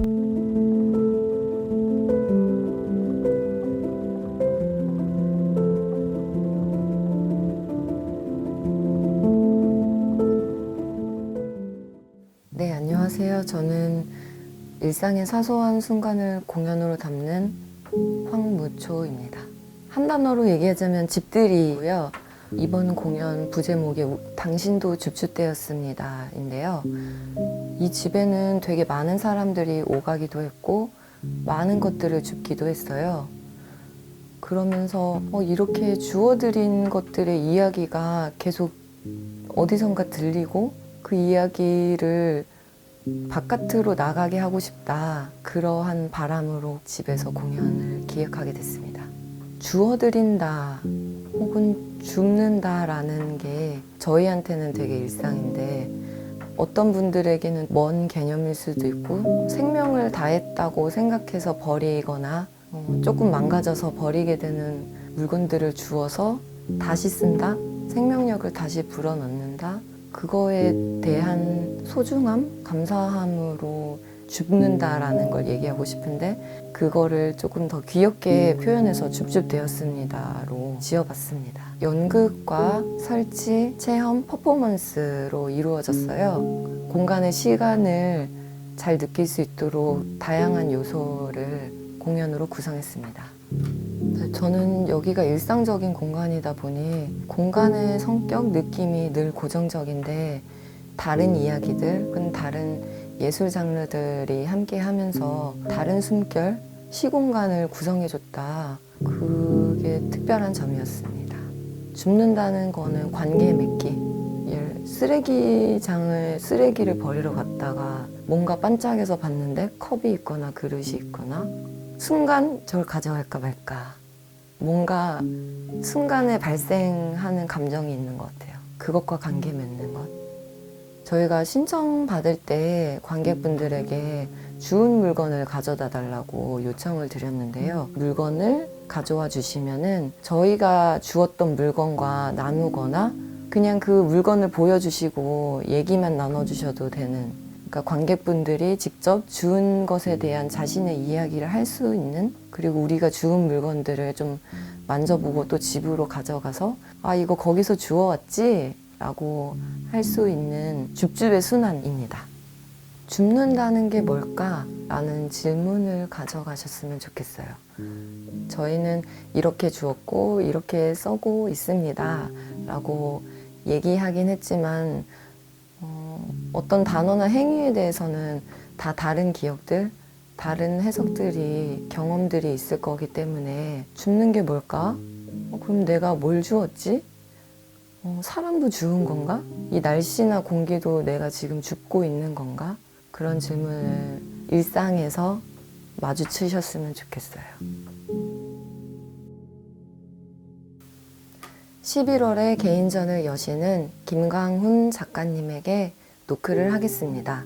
네, 안녕하세요. 저는 일상의 사소한 순간을 공연으로 담는 황무초입니다. 한 단어로 얘기하자면 집들이고요. 이번 공연 부제목이 우- 당신도 줍줍대였습니다. 인데요. 이 집에는 되게 많은 사람들이 오가기도 했고, 많은 것들을 줍기도 했어요. 그러면서 어, 이렇게 주워드린 것들의 이야기가 계속 어디선가 들리고 그 이야기를 바깥으로 나가게 하고 싶다. 그러한 바람으로 집에서 공연을 기획하게 됐습니다. 주워드린다 혹은 줍는다라는 게 저희한테는 되게 일상인데 어떤 분들에게는 먼 개념일 수도 있고 생명을 다했다고 생각해서 버리거나 어, 조금 망가져서 버리게 되는 물건들을 주워서 다시 쓴다? 생명력을 다시 불어넣는다? 그거에 대한 소중함, 감사함으로 줍는다라는 걸 얘기하고 싶은데 그거를 조금 더 귀엽게 표현해서 줍줍되었습니다로 지어봤습니다. 연극과 설치, 체험, 퍼포먼스로 이루어졌어요. 공간의 시간을 잘 느낄 수 있도록 다양한 요소를 공연으로 구성했습니다. 네, 저는 여기가 일상적인 공간이다 보니 공간의 성격, 느낌이 늘 고정적인데 다른 이야기들 다른 예술 장르들이 함께 하면서 다른 숨결, 시공간을 구성해줬다. 그게 특별한 점이었습니다. 줍는다는 거는 관계 맺기. 쓰레기장을 쓰레기를 버리러 갔다가 뭔가 반짝여서 봤는데 컵이 있거나 그릇이 있거나 순간 저걸 가져갈까 말까. 뭔가 순간에 발생하는 감정이 있는 것 같아요. 그것과 관계 맺는 것. 저희가 신청 받을 때 관객분들에게 주운 물건을 가져다 달라고 요청을 드렸는데요. 물건을 가져와 주시면은 저희가 주었던 물건과 나누거나 그냥 그 물건을 보여주시고 얘기만 나눠주셔도 되는 그러니까 관객분들이 직접 주운 것에 대한 자신의 이야기를 할 수 있는 그리고 우리가 주운 물건들을 좀 만져보고 또 집으로 가져가서 아 이거 거기서 주워왔지 라고 할 수 있는 줍줍의 순환입니다. 줍는다는 게 뭘까? 라는 질문을 가져가셨으면 좋겠어요. 저희는 이렇게 주었고 이렇게 써고 있습니다. 라고 얘기하긴 했지만 어, 어떤 단어나 행위에 대해서는 다 다른 기억들, 다른 해석들이, 경험들이 있을 거기 때문에 줍는 게 뭘까? 어, 그럼 내가 뭘 주었지? 어, 사람도 주운 건가? 이 날씨나 공기도 내가 지금 줍고 있는 건가? 그런 질문을 일상에서 마주치셨으면 좋겠어요. 11월에 개인전을 여시는 김광훈 작가님에게 노크를 하겠습니다.